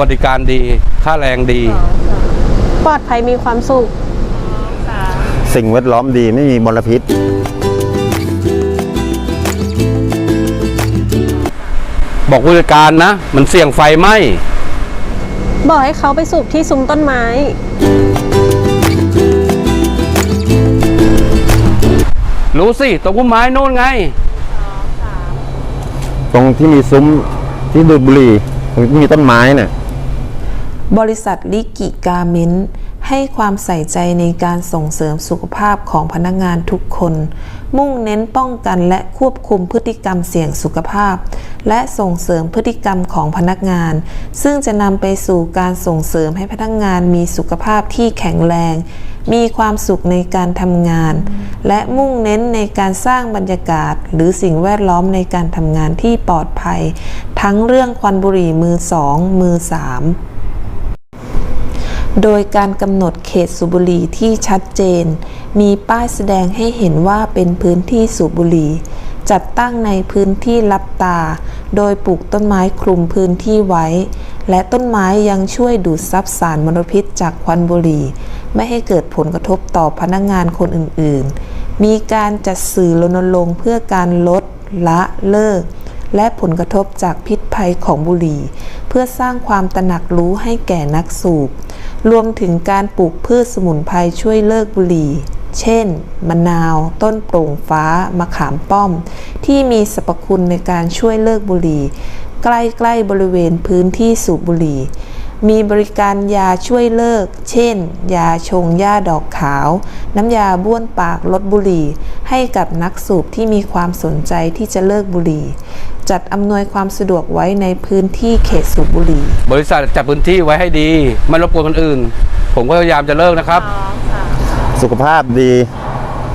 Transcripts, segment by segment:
วัสดิการดี ค่าแรงดี ปลอดภัยมีความสุข สิ่งแวดล้อมดีไม่มีมลพิษ บอกผู้จัดการนะ มันเสี่ยงไฟไหมบอกให้เขาไปสูบที่ซุ้มต้นไม้ รู้สิตรงพุ่มไม้โน่นไง ตรงที่มีซุ้มที่ดูดบุหรี่ตรงที่มีต้นไม้เนี่ย บริษัทลิกิกาเมนต์ให้ความใส่ใจในการส่งเสริมสุขภาพของพนักงานทุกคน มุ่งเน้นป้องกันและควบคุมพฤติกรรมเสี่ยงสุขภาพ และส่งเสริมพฤติกรรมของพนักงาน ซึ่งจะนำไปสู่การส่งเสริมให้พนักงานมีสุขภาพที่แข็งแรง มีความสุขในการทำงาน และมุ่งเน้นในการสร้างบรรยากาศ หรือสิ่งแวดล้อมในการทำงานที่ปลอดภัย ทั้งเรื่องควันบุหรี่มือสองมือสาม โดยการกำหนดเขตสูบบุหรี่ที่ชัดเจน มีป้ายแสดงให้เห็นว่าเป็นพื้นที่สูบบุหรี่ จัดตั้งในพื้นที่รับตา โดยปลูกต้นไม้คลุมพื้นที่ไว้ และต้นไม้ยังช่วยดูดซับสารมลพิษจากควันบุหรี่ ไม่ให้เกิดผลกระทบต่อพนักงานคนอื่น ๆ มีการจัดสื่อรณรงค์เพื่อการลด ละเลิกและผลกระทบจากพิษภัยของบุหรี่ เพื่อสร้างความตระหนักรู้ให้แก่นักสูบ รวมถึงการปลูกพืชสมุนไพรช่วยเลิกบุหรี่ เช่น มะนาว ต้นโปร่งฟ้า มะขามป้อม ที่มีสรรพคุณในการช่วยเลิกบุหรี่ ใกล้ๆบริเวณพื้นที่สูบบุหรี่ มีบริการยาช่วยเลิก เช่น ยาชงหญ้าดอกขาว น้ำยาบ้วนปากลดบุหรี่ ให้กับนักสูบที่มีความสนใจที่จะเลิกบุหรี่ จัดอำนวยความสะดวกไว้ในพื้นที่เขตสูบบุหรี่ บริษัทจัดพื้นที่ไว้ให้ดี ไม่รบกวนคนอื่น ผมก็พยายามจะเลิกนะครับ สุขภาพดี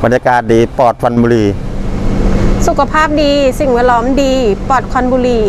บรรยากาศดีปลอดฟันบุหรี่ สุขภาพดี สิ่งแวดล้อมดี ปลอดควันบุหรี่